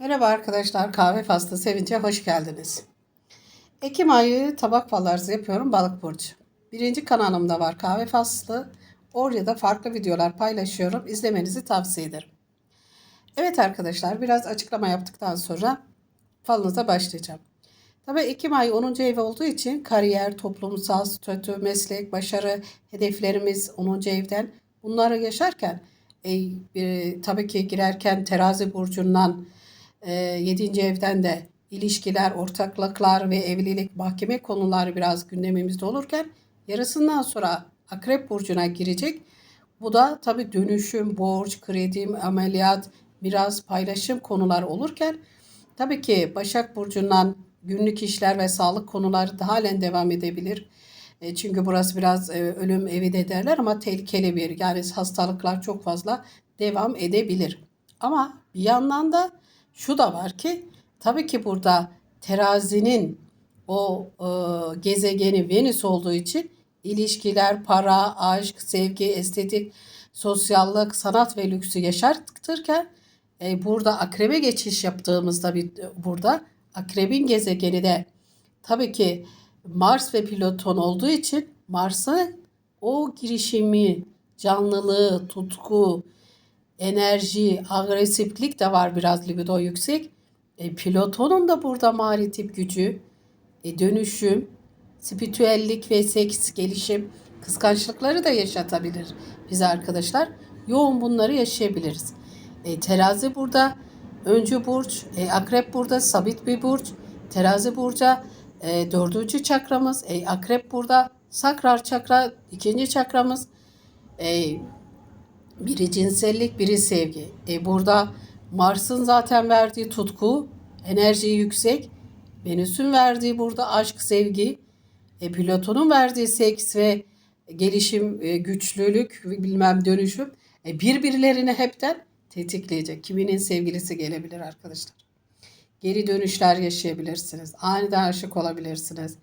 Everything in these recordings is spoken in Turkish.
Merhaba arkadaşlar, kahve faslı sevince hoş geldiniz. Ekim ayı tabak fallarızı yapıyorum balık burcu. Birinci kanalımda var kahve faslı. Orada da farklı videolar paylaşıyorum. İzlemenizi tavsiye ederim. Evet arkadaşlar biraz açıklama yaptıktan sonra falınıza başlayacağım. Tabii Ekim ayı 10. ev olduğu için kariyer, toplumsal statü, meslek, başarı, hedeflerimiz 10. evden bunları yaşarken e, e, tabii ki girerken terazi burcundan e, 7. evden de ilişkiler, ortaklıklar ve evlilik, mahkeme konuları biraz gündemimizde olurken yarısından sonra Akrep Burcu'na girecek. Bu da tabii dönüşüm, borç, kredi, ameliyat, miras, paylaşım konuları olurken tabii ki Başak Burcu'ndan günlük işler ve sağlık konuları da halen devam edebilir. E, Çünkü burası biraz e, ölüm evi de derler ama tehlikeli bir yani hastalıklar çok fazla devam edebilir. Ama bir yandan da şu da var ki tabii ki burada terazinin o e, gezegeni Venüs olduğu için ilişkiler, para, aşk, sevgi, estetik, sosyallık, sanat ve lüksü yaşartırken e, burada akrebe geçiş yaptığımızda bir burada akrebin gezegeni de tabii ki Mars ve Plüton olduğu için Mars'ın o girişimi, canlılığı, tutku, enerji, agresiflik de var biraz libido yüksek. E, Plüton'un da burada maritip gücü, e, dönüşüm, spiritüellik ve seks, gelişim, kıskançlıkları da yaşatabilir bize arkadaşlar. Yoğun bunları yaşayabiliriz. E, terazi burada öncü burç, e, akrep burada sabit bir burç. Terazi burca e, dördüncü çakramız, e, akrep burada sakral çakra ikinci çakramız. E, biri cinsellik, biri sevgi. E, burada Mars'ın zaten verdiği tutku, enerji yüksek. Venüs'ün verdiği burada aşk, sevgi. E, Plüton'un verdiği seks ve gelişim, e, güçlülük, bilmem dönüşüm. E, birbirlerini hepten tetikleyecek. Kiminin sevgilisi gelebilir arkadaşlar. Geri dönüşler yaşayabilirsiniz. Aniden aşık olabilirsiniz.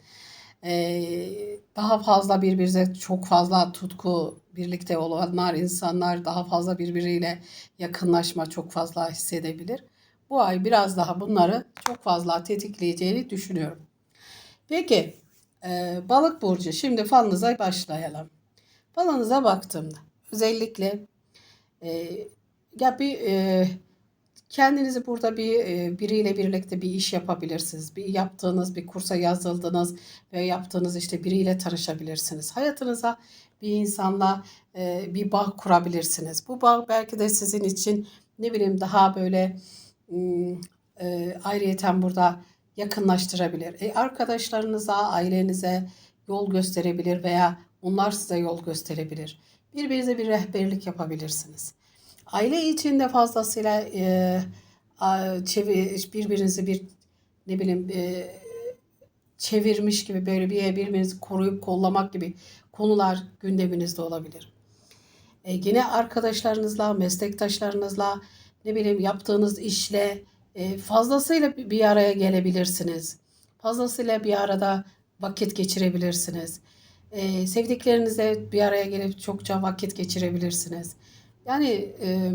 Ee, daha fazla birbirinize çok fazla tutku birlikte olanlar insanlar daha fazla birbiriyle yakınlaşma çok fazla hissedebilir. Bu ay biraz daha bunları çok fazla tetikleyeceğini düşünüyorum. Peki e, balık burcu şimdi falınıza başlayalım. Falınıza baktığımda özellikle e, ya bir e, kendinizi burada bir e, biriyle birlikte bir iş yapabilirsiniz. Bir yaptığınız bir kursa yazıldınız ve yaptığınız işte biriyle tanışabilirsiniz. Hayatınıza bir insanla e, bir bağ kurabilirsiniz. Bu bağ belki de sizin için ne bileyim daha böyle e, ayrıyeten burada yakınlaştırabilir. E, arkadaşlarınıza, ailenize yol gösterebilir veya onlar size yol gösterebilir. Birbirinize bir rehberlik yapabilirsiniz. Aile içinde fazlasıyla e, a- birbirinizi bir ne bileyim e, çevirmiş gibi böyle bir birbirinizi koruyup kollamak gibi konular gündeminizde olabilir. E, yine arkadaşlarınızla, meslektaşlarınızla, ne bileyim yaptığınız işle e, fazlasıyla bir araya gelebilirsiniz. Fazlasıyla bir arada vakit geçirebilirsiniz. E, sevdiklerinizle bir araya gelip çokça vakit geçirebilirsiniz. Yani e,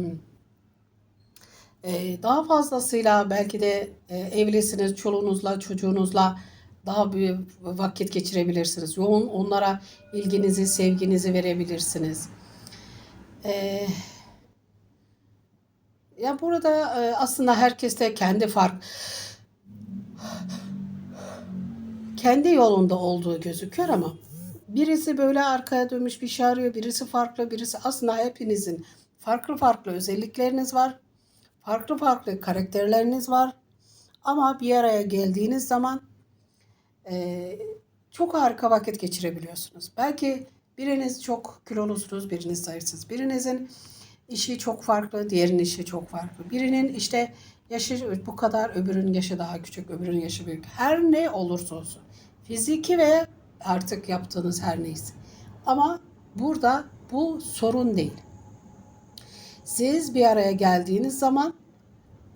e, daha fazlasıyla belki de e, evlisiniz, çoluğunuzla, çocuğunuzla daha bir vakit geçirebilirsiniz. Yoğun onlara ilginizi, sevginizi verebilirsiniz. E, ya burada e, aslında herkes de kendi fark kendi yolunda olduğu gözüküyor ama birisi böyle arkaya dönmüş bir şey arıyor, birisi farklı, birisi aslında hepinizin farklı farklı özellikleriniz var. Farklı farklı karakterleriniz var. Ama bir araya geldiğiniz zaman e, çok harika vakit geçirebiliyorsunuz. Belki biriniz çok kilolusunuz, biriniz zayıfsınız. Birinizin işi çok farklı, diğerinin işi çok farklı. Birinin işte yaşı bu kadar, öbürünün yaşı daha küçük, öbürünün yaşı büyük. Her ne olursa olsun. Fiziki ve artık yaptığınız her neyse. Ama burada bu sorun değil. Siz bir araya geldiğiniz zaman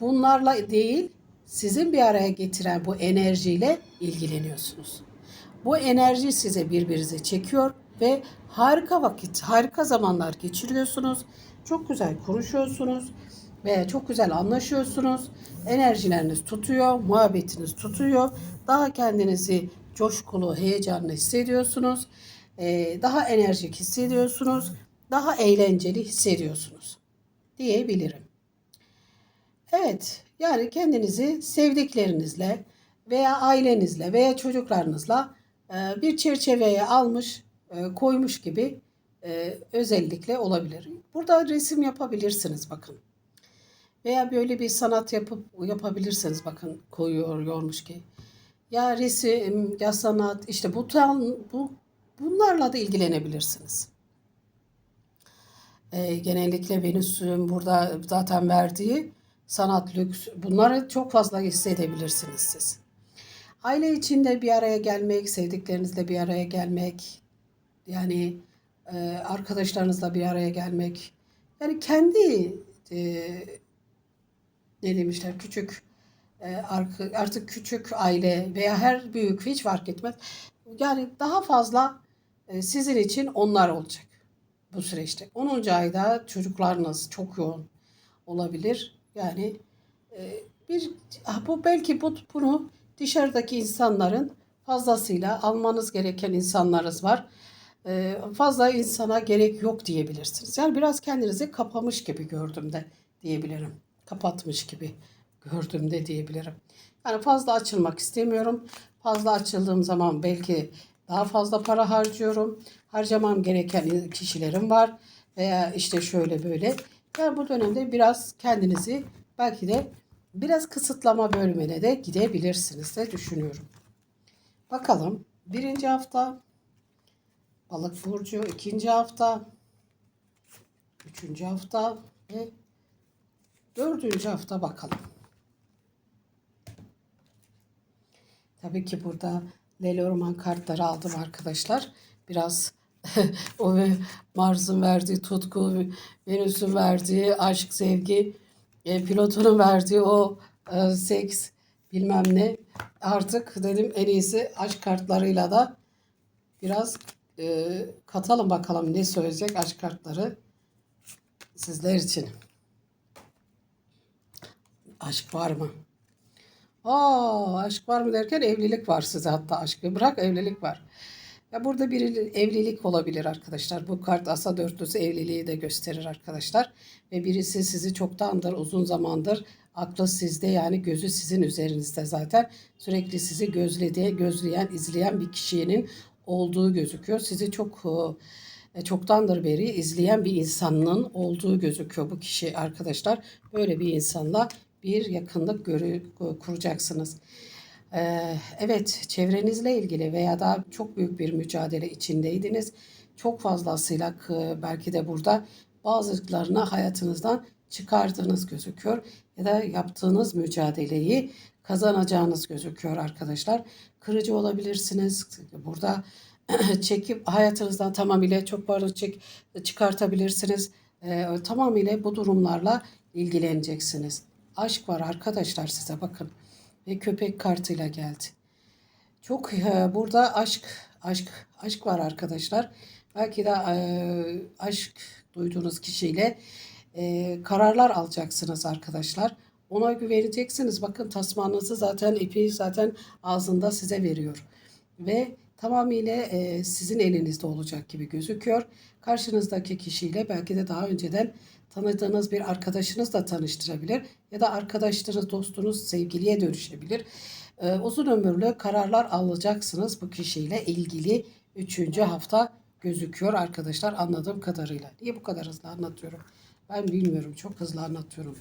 bunlarla değil, sizin bir araya getiren bu enerjiyle ilgileniyorsunuz. Bu enerji size birbirinize çekiyor ve harika vakit, harika zamanlar geçiriyorsunuz. Çok güzel konuşuyorsunuz. ve çok güzel anlaşıyorsunuz. Enerjileriniz tutuyor, muhabbetiniz tutuyor. Daha kendinizi coşkulu, heyecanlı hissediyorsunuz. Ee, daha enerjik hissediyorsunuz. Daha eğlenceli hissediyorsunuz diyebilirim. Evet, yani kendinizi sevdiklerinizle veya ailenizle veya çocuklarınızla e, bir çerçeveye almış, e, koymuş gibi e, özellikle olabilir. Burada resim yapabilirsiniz bakın. Veya böyle bir sanat yapıp yapabilirsiniz bakın koyuyor yormuş ki. Ya resim, ya sanat işte bu bu bunlarla da ilgilenebilirsiniz. E, genellikle Venüs'ün burada zaten verdiği sanat, lüks bunları çok fazla hissedebilirsiniz siz. Aile içinde bir araya gelmek, sevdiklerinizle bir araya gelmek, yani e, arkadaşlarınızla bir araya gelmek, yani kendi e, ne demişler küçük e, artık küçük aile veya her büyük hiç fark etmez. Yani daha fazla e, sizin için onlar olacak bu süreçte. 10. ayda çocuklarınız çok yoğun olabilir. Yani e, bir bu belki bu bunu dışarıdaki insanların fazlasıyla almanız gereken insanlarınız var. E, fazla insana gerek yok diyebilirsiniz. Yani biraz kendinizi kapamış gibi gördüm de diyebilirim. Kapatmış gibi gördüm de diyebilirim. Yani fazla açılmak istemiyorum. Fazla açıldığım zaman belki daha fazla para harcıyorum. Harcamam gereken kişilerim var. Veya işte şöyle böyle. Yani bu dönemde biraz kendinizi belki de biraz kısıtlama bölümüne de gidebilirsiniz de düşünüyorum. Bakalım birinci hafta balık burcu, ikinci hafta, üçüncü hafta ve dördüncü hafta bakalım. Tabii ki burada Leyla Orman kartları aldım arkadaşlar. Biraz o ve Mars'ın verdiği tutku, Venüs'ün verdiği aşk, sevgi, e, Plüton'un verdiği o e, seks bilmem ne. Artık dedim en iyisi aşk kartlarıyla da biraz e, katalım bakalım ne söyleyecek aşk kartları sizler için. Aşk var mı? Aa, aşk var mı derken evlilik var size hatta aşkı bırak evlilik var. Ya burada bir evlilik olabilir arkadaşlar. Bu kart asa dörtlüsü evliliği de gösterir arkadaşlar. Ve birisi sizi çoktandır, uzun zamandır aklı sizde yani gözü sizin üzerinizde zaten. Sürekli sizi gözlediği, gözleyen, izleyen bir kişinin olduğu gözüküyor. Sizi çok e, çoktandır beri izleyen bir insanın olduğu gözüküyor bu kişi arkadaşlar. Böyle bir insanla bir yakınlık görü, kuracaksınız. Ee, evet çevrenizle ilgili veya da çok büyük bir mücadele içindeydiniz. Çok fazlasıyla belki de burada bazılarını hayatınızdan çıkardığınız gözüküyor. Ya da yaptığınız mücadeleyi kazanacağınız gözüküyor arkadaşlar. Kırıcı olabilirsiniz. Burada çekip hayatınızdan tamamıyla çok pardon çek, çıkartabilirsiniz. Ee, tamamıyla bu durumlarla ilgileneceksiniz. Aşk var arkadaşlar size bakın. Ve köpek kartıyla geldi. Çok e, burada aşk aşk aşk var arkadaşlar. Belki de e, aşk duyduğunuz kişiyle e, kararlar alacaksınız arkadaşlar. Ona güveneceksiniz. Bakın tasmanınızı zaten ipi zaten ağzında size veriyor. Ve tamamıyla e, sizin elinizde olacak gibi gözüküyor. Karşınızdaki kişiyle belki de daha önceden tanıdığınız bir arkadaşınızla tanıştırabilir ya da arkadaşlarınız, dostunuz sevgiliye dönüşebilir. Ee, uzun ömürlü kararlar alacaksınız bu kişiyle ilgili 3. hafta gözüküyor arkadaşlar anladığım kadarıyla. Niye bu kadar hızlı anlatıyorum? Ben bilmiyorum. Çok hızlı anlatıyorum.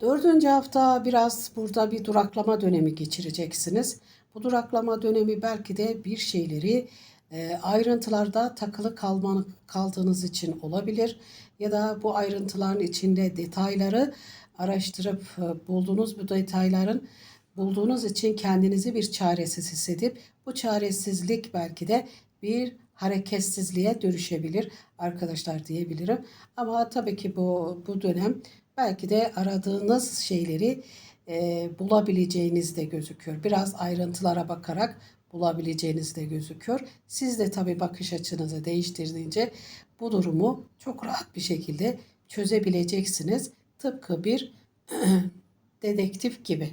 Dördüncü hafta biraz burada bir duraklama dönemi geçireceksiniz. Bu duraklama dönemi belki de bir şeyleri e, ayrıntılarda takılı kalmanı, kaldığınız için olabilir ya da bu ayrıntıların içinde detayları araştırıp e, bulduğunuz bu detayların bulduğunuz için kendinizi bir çaresiz hissedip bu çaresizlik belki de bir hareketsizliğe dönüşebilir arkadaşlar diyebilirim. Ama tabii ki bu bu dönem belki de aradığınız şeyleri e, bulabileceğiniz de gözüküyor. Biraz ayrıntılara bakarak bulabileceğiniz de gözüküyor. Siz de tabii bakış açınızı değiştirdiğince bu durumu çok rahat bir şekilde çözebileceksiniz. Tıpkı bir dedektif gibi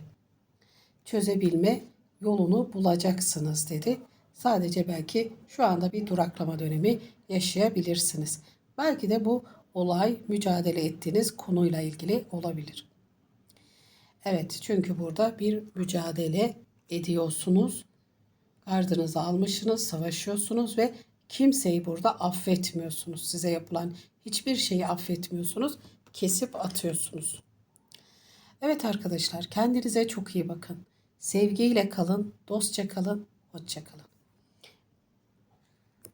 çözebilme yolunu bulacaksınız dedi. Sadece belki şu anda bir duraklama dönemi yaşayabilirsiniz. Belki de bu olay mücadele ettiğiniz konuyla ilgili olabilir. Evet çünkü burada bir mücadele ediyorsunuz. Gardınızı almışsınız, savaşıyorsunuz ve kimseyi burada affetmiyorsunuz. Size yapılan hiçbir şeyi affetmiyorsunuz. Kesip atıyorsunuz. Evet arkadaşlar kendinize çok iyi bakın. Sevgiyle kalın, dostça kalın, hoşça kalın.